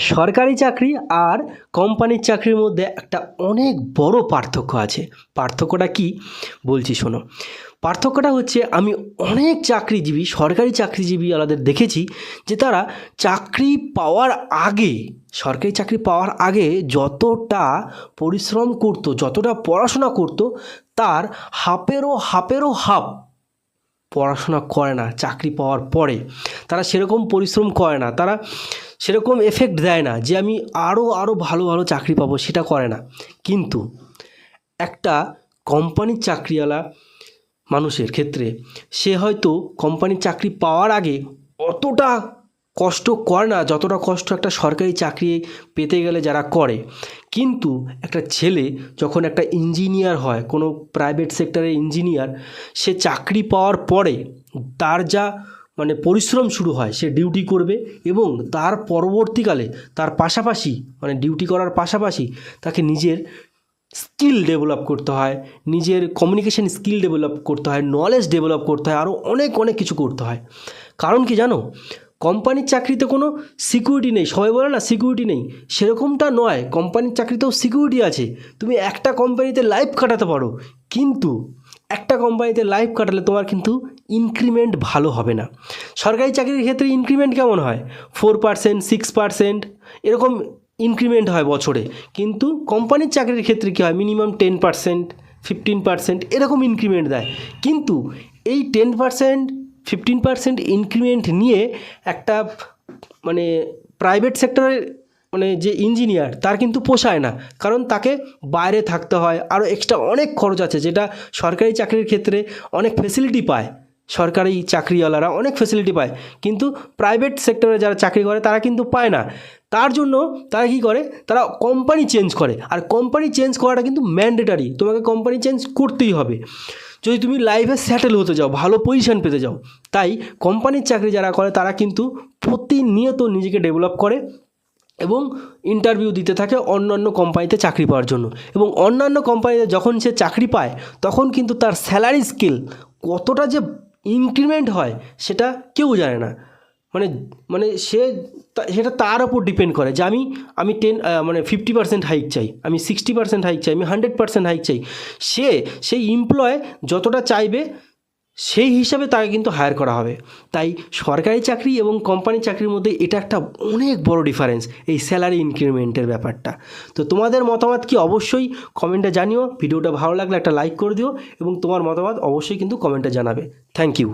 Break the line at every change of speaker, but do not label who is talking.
সরকারি চাকরি আর কোম্পানির চাকরির মধ্যে একটা অনেক বড় পার্থক্য আছে। পার্থক্যটা কি? বলছি, শোনো। পার্থক্যটা হচ্ছে আমি অনেক চাকরিজীবী, সরকারি চাকরিজীবী আলাদের দেখেছি যে তারা চাকরি পাওয়ার আগে, সরকারি চাকরি পাওয়ার আগে যতটা পরিশ্রম করতো, যতটা পড়াশোনা করতো, তার হাফেরও হাফেরও হাফ পড়াশোনা করে না, চাকরি পাওয়ার পরে। তারা সেরকম পরিশ্রম করে না। তারা সেরকম এফেক্ট দেয় না যে আমি আরও আরও ভালো ভালো চাকরি পাবো সেটা করে না। কিন্তু একটা কোম্পানির চাকরিওয়ালা মানুষের ক্ষেত্রে সে হয়তো কোম্পানির চাকরি পাওয়ার আগে অতটা কষ্ট করে না, যতটা কষ্ট একটা সরকারি চাকরি পেতে গেলে যারা করে। কিন্তু একটা ছেলে যখন একটা ইঞ্জিনিয়ার হয়, কোনো প্রাইভেট সেক্টরের ইঞ্জিনিয়ার সে চাকরি পাওয়ার পরে তার যা মানে পরিশ্রম শুরু হয়, সে ডিউটি করবে এবং তার পরবর্তীকালে তার পাশাপাশি মানে ডিউটি করার পাশাপাশি তাকে নিজের স্কিল ডেভেলপ করতে হয়, নিজের কমিউনিকেশন স্কিল ডেভেলপ করতে হয় নলেজ ডেভেলপ করতে হয় আরও অনেক অনেক কিছু করতে হয়। কারণ কি জানো? কোম্পানির চাকরিতে কোনো সিকিউরিটি নেই, সবাই বলে না সিকিউরিটি নেই, সেরকমটা নয়, কোম্পানির চাকরিতেও সিকিউরিটি আছে, তুমি একটা কোম্পানিতে লাইফ কাটাতে পারো, কিন্তু একটা কোম্পানিতে লাইফ কাটালে তোমার কিন্তু ইনক্রিমেন্ট ভালো হবে না। সরকারি চাকরির ক্ষেত্রে ইনক্রিমেন্ট কেমন হয়? ফোর পার্সেন্ট সিক্স পার্সেন্ট এরকম ইনক্রিমেন্ট হয় বছরে। কিন্তু কোম্পানির চাকরির ক্ষেত্রে কী হয়? Minimum ten percent fifteen percent এরকম ইনক্রিমেন্ট দেয়। কিন্তু এই ten percent fifteen percent increment নিয়ে একটা মানে প্রাইভেট সেক্টরের মানে যে ইঞ্জিনিয়ার তার কিন্তু পোষায় না। কারণ তাকে বাইরে থাকতে হয়। আরও এক্সট্রা অনেক খরচ আছে যেটা সরকারি চাকরির ক্ষেত্রে অনেক ফেসিলিটি পায়। সরকারি চাকরিওয়ালারা অনেক ফেসিলিটি পায়। কিন্তু প্রাইভেট সেক্টরে যারা চাকরি করে, তারা কিন্তু পায় না। তার জন্য তারা কী করে? তারা কোম্পানি চেঞ্জ করে। আর কোম্পানি চেঞ্জ করাটা কিন্তু ম্যান্ডেটারি তোমাকে কোম্পানি চেঞ্জ করতেই হবে। যদি তুমি লাইফে সেটেল হতে যাও ভালো পজিশন পেতে যাও তাই কোম্পানির চাকরি যারা করে, তারা কিন্তু প্রতিনিয়ত নিজেকে ডেভেলপ করে এবং ইন্টারভিউ দিতে থাকে অন্যান্য কোম্পানিতে চাকরি পাওয়ার জন্য। এবং অন্যান্য কোম্পানিতে যখন সে চাকরি পায়, তখন কিন্তু তার স্যালারি স্কিল কতটা যে ইনক্রিমেন্ট হয়, সেটা কেউ জানে না। মানে মানে সে সেটা তার ওপর ডিপেন্ড করে যে আমি আমি টেন মানে ফিফটি পার্সেন্ট হাইক চাই, আমি সিক্সটি পার্সেন্ট হাইক চাই, আমি হান্ড্রেড পার্সেন্ট হাইক চাই। সে, সেই এমপ্লয় যতটা চাইবে সেই হিসাবে তাকে কিন্তু হায়ার করা হবে। তাই সরকারি চাকরি এবং কোম্পানি চাকরির মধ্যে এটা একটা অনেক বড় ডিফারেন্স এই স্যালারি ইনক্রিমেন্টের ব্যাপারটা। তো তোমাদের মতামত কি অবশ্যই কমেন্টে জানিও। ভিডিওটা ভালো লাগলে একটা লাইক করে দিও এবং তোমার মতামত অবশ্যই কিন্তু কমেন্টে জানাবে। Thank you